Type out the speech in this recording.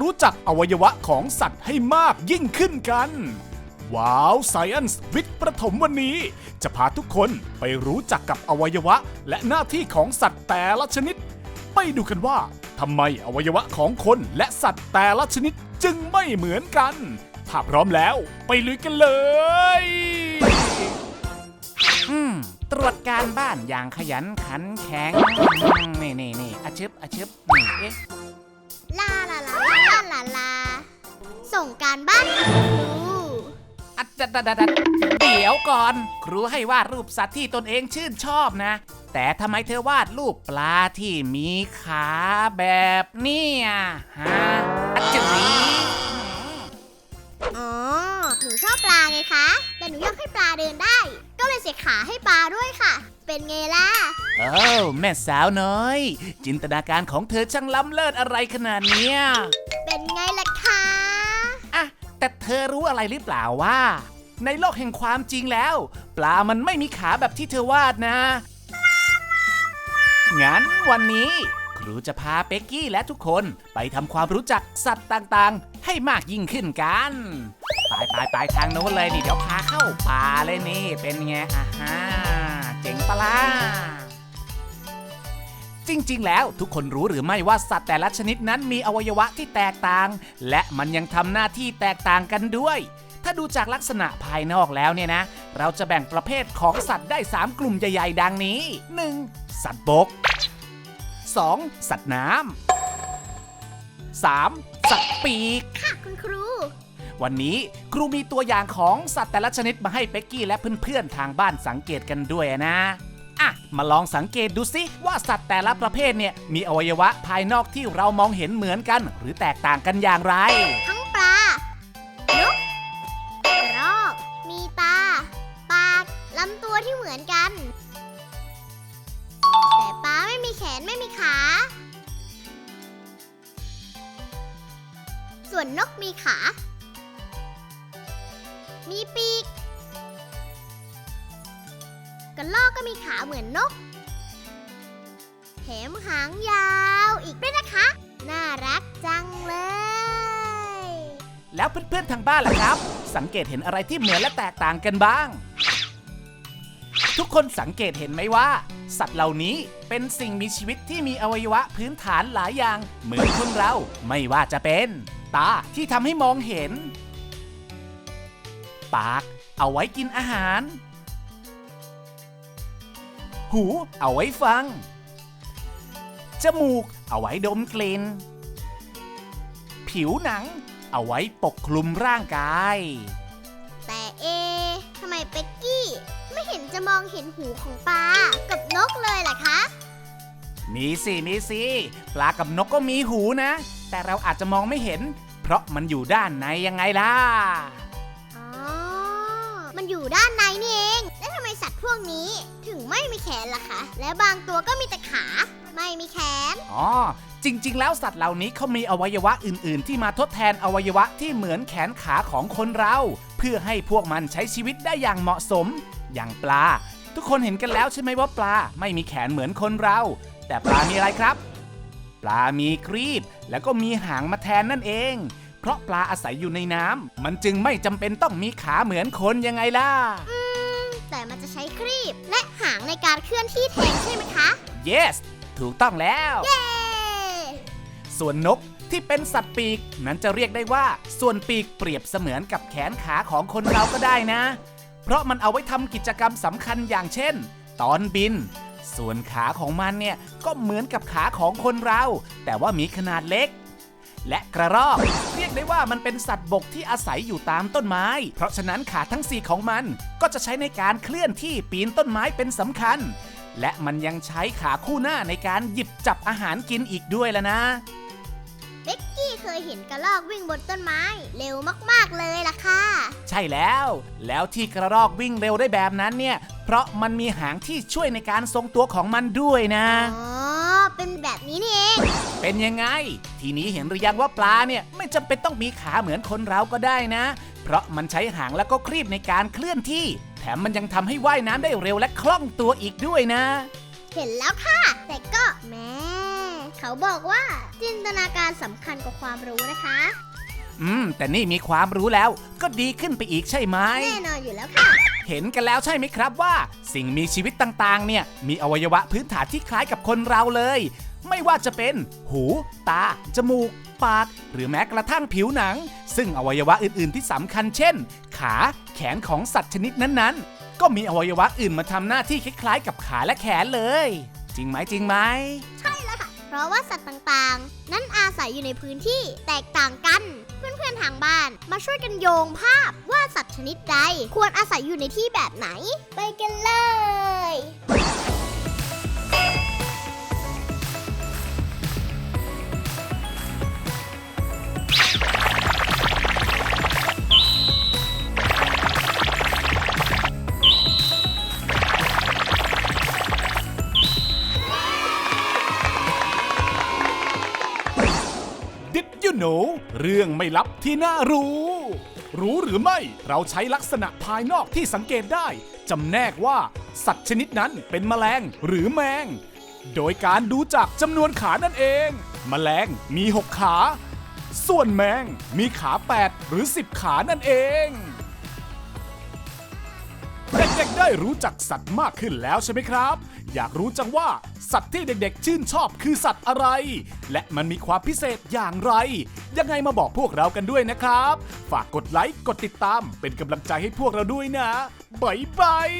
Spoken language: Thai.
รู้จักอวัยวะของสัตว์ให้มากยิ่งขึ้นกัน ว้าว Science วิทย์ประถมวันนี้ จะพาทุกคนไปรู้จักกับอวัยวะ และหน้าที่ของสัตว์แต่ละชนิด ไปดูกันว่าทำไมอวัยวะของคนและสัตว์แต่ละชนิดจึงไม่เหมือนกัน ถ้าพร้อมแล้วไปลุยกันเลย อืม ตรวจการบ้านอย่างขยันขันแข็งอืมนี่นี่นี่อาชึบอาชึบนี่เอ๊ะ ลาลาลา ลาลาลา ส่งการบ้านให้ครูอัดดัดดัดดัดเดี๋ยวก่อน ครูให้วาดรูปสัตว์ที่ตนเองชื่นชอบนะ แต่ทำไมเธอวาดรูปปลาที่มีขาแบบเนี้ยฮะอัจฉริอ๋อ หนูชอบปลาไงคะ แต่หนูอยากให้ปลาเดินได้ ก็เลยเสียขาให้ปลาด้วยค่ะ เป็นไงล่ะโอ้าแม่สาวน้อย จินตนาการของเธอช่างล้ำเลิศอะไรขนาดเนี้ยเป็นไงล่ะคะอะแต่เธอรู้อะไรหรือเปล่าว่า ในโลกแห่งความจริงแล้ว ปลามันไม่มีขาแบบที่เธอวาดนะ งั้นวันนี้ ครูจะพาเป็กกี้และทุกคนไปทำความรู้จักสัตว์ต่างๆ ให้มากยิ่งขึ้นกัน ไปไปไปทางโน้นเลยนี่เดี๋ยวพาเข้าป่าเลยนี่เป็นไงอะฮะ เจ๋งปะล่ะจริง ๆ แล้วทุกคนรู้หรือไม่ว่าสัตว์แต่ละชนิดนั้นมีอวัยวะที่แตกต่าง และมันยังทำหน้าที่แตกต่างกันด้วย ถ้าดูจากลักษณะภายนอกแล้วเนี่ยนะ เราจะแบ่งประเภทของสัตว์ได้ 3 กลุ่มใหญ่ ๆ ดังนี้ 1. สัตว์บก 2. สัตว์น้ำ 3. สัตว์ปีก ค่ะคุณครู วันนี้ครูมีตัวอย่างของสัตว์แต่ละชนิดมาให้เป็กกี้และเพื่อนๆทางบ้านสังเกตกันด้วยนะอะมาลองสังเกตดูสิว่าสัตว์แต่ละประเภทเนี่ยมีอวัยวะภายนอกที่เรามองเห็นเหมือนกัน หรือแตกต่างกันอย่างไร ทั้งปลานกกรอกมีตา ปากลำตัวที่เหมือนกัน แต่ปลาไม่มีแขนไม่มีขา ส่วนนกมีขา มีปีก กระรอกก็มีขาเหมือนนก แถมหางยาวอีกด้วยนะคะ น่ารักจังเลย แล้วเพื่อนๆทางบ้านล่ะครับ สังเกตเห็นอะไรที่เหมือนและแตกต่างกันบ้าง ทุกคนสังเกตเห็นไหมว่า สัตว์เหล่านี้เป็นสิ่งมีชีวิตที่มีอวัยวะพื้นฐานหลายอย่างเหมือนคนเราไม่ว่าจะเป็น ตาที่ทำให้มองเห็น ปาก เอาไว้กินอาหาร หู เอาไว้ฟัง จมูก เอาไว้ดมกลิ่น ผิวหนัง เอาไว้ปกคลุมร่างกาย แต่เอะทำไมเป็กกี้ ไม่เห็นจะมองเห็นหูของปลากับนกเลยล่ะคะ มีสิมีสิปลากับนกก็มีหูนะ แต่เราอาจจะมองไม่เห็น เพราะมันอยู่ด้านในยังไงล่ะอ๋อ มันอยู่ด้านในนี่เอง แล้วทำไมสัตว์พวกนี้ถึงไม่มีแขนล่ะคะ และบางตัวก็มีแต่ขา ไม่มีแขน อ๋อ จริง ๆ แล้วสัตว์เหล่านี้เขามีอวัยวะอื่น ๆ ที่มาทดแทนอวัยวะที่เหมือนแขนขาของคนเรา เพื่อให้พวกมันใช้ชีวิตได้อย่างเหมาะสม อย่างปลา ทุกคนเห็นกันแล้วใช่ไหมว่าปลาไม่มีแขนเหมือนคนเรา แต่ปลามีอะไรครับ ปลามีครีบ แล้วก็มีหางมาแทนนั่นเอง ราะปลาอาศัยอยู่ในน้ำมันจึงไม่จำเป็นต้องมีขาเหมือนคนยังไงล่ะ อืม แต่มันจะใช้ครีบและหางในการเคลื่อนที่แทนใช่ไหมคะ yes ถูกต้องแล้ว เย้ ส่วนนกที่เป็นสัตว์ปีกนั้นจะเรียกได้ว่า ส่วนปีกเปรียบเสมือนกับแขนขาของคนเราก็ได้นะ เพราะมันเอาไว้ทำกิจกรรมสำคัญอย่างเช่น ตอนบิน ส่วนขาของมันเนี่ยก็เหมือนกับขาของคนเรา แต่ว่ามีขนาดเล็ก และกระรอก เรียกได้ว่ามันเป็นสัตว์บกที่อาศัยอยู่ตามต้นไม้ เพราะฉะนั้นขาทั้งสี่ของมันก็จะใช้ในการเคลื่อนที่ปีนต้นไม้เป็นสำคัญ และมันยังใช้ขาคู่หน้าในการหยิบจับอาหารกินอีกด้วยแล้วนะเบ็กกี้เคยเห็นกระรอกวิ่งบนต้นไม้เร็วมากๆเลยล่ะค่ะ ใช่แล้ว แล้วที่กระรอกวิ่งเร็วได้แบบนั้นเนี่ย เพราะมันมีหางที่ช่วยในการทรงตัวของมันด้วยนะ อ๋อ เป็นแบบนี้นี่เอง เป็นยังไง ทีนี้เห็นหรือยังว่าปลาเนี่ยไม่จำเป็นต้องมีขาเหมือนคนเราก็ได้นะ เพราะมันใช้หางแล้วก็ครีบในการเคลื่อนที่ แถมมันยังทำให้ว่ายน้ำได้เร็วและคล่องตัวอีกด้วยนะ เห็นแล้วค่ะ แต่ก็แหม่เขาบอกว่าจินตนาการสำคัญกว่าความรู้นะคะ อืม แต่นี่มีความรู้แล้วก็ดีขึ้นไปอีกใช่ไหม แน่นอนอยู่แล้วค่ะ เห็นกันแล้วใช่ไหมครับว่า สิ่งมีชีวิตต่างๆ เนี่ย มีอวัยวะพื้นฐานที่คล้ายกับคนเราเลย ไม่ว่าจะเป็น หู ตา จมูก ปาก หรือแม้กระทั่งผิวหนัง ซึ่งอวัยวะอื่นๆ ที่สำคัญเช่น ขา แขนของสัตว์ชนิดนั้นๆ ก็มีอวัยวะอื่นมาทำหน้าที่คล้ายๆ กับขาและแขนเลย จริงไหมจริงไหม ใช่แล้วค่ะเพ ราะว่าสัตว์ต่างๆ นั้นอาศัยอยู่ในพื้นที่แตกต่างกัน เพื่อนๆทางบ้านมาช่วยกันโยงภาพว่าสัตว์ชนิดใด ควรอาศัยอยู่ในที่แบบไหน ไปกันเลย Did you know เรื่องไม่ลับที่น่ารู้ รู้หรือไม่เราใช้ลักษณะภายนอกที่สังเกตได้ จำแนกว่า สัตว์ชนิดนั้นเป็นแมลงหรือแมง โดยการดูจากจำนวนขานั่นเอง แมลงมี 6 ขา ส่วนแมงมีขา 8 หรือ 10 ขานั่นเอง ได้รู้จักสัตว์มากขึ้นแล้วใช่ไหมครับ อยากรู้จังว่าสัตว์ที่เด็กๆ ชื่นชอบคือสัตว์อะไร และมันมีความพิเศษอย่างไร ยังไงมาบอกพวกเรากันด้วยนะครับ ฝากกดไลค์กดติดตามเป็นกำลังใจให้พวกเราด้วยนะบ๊ายบาย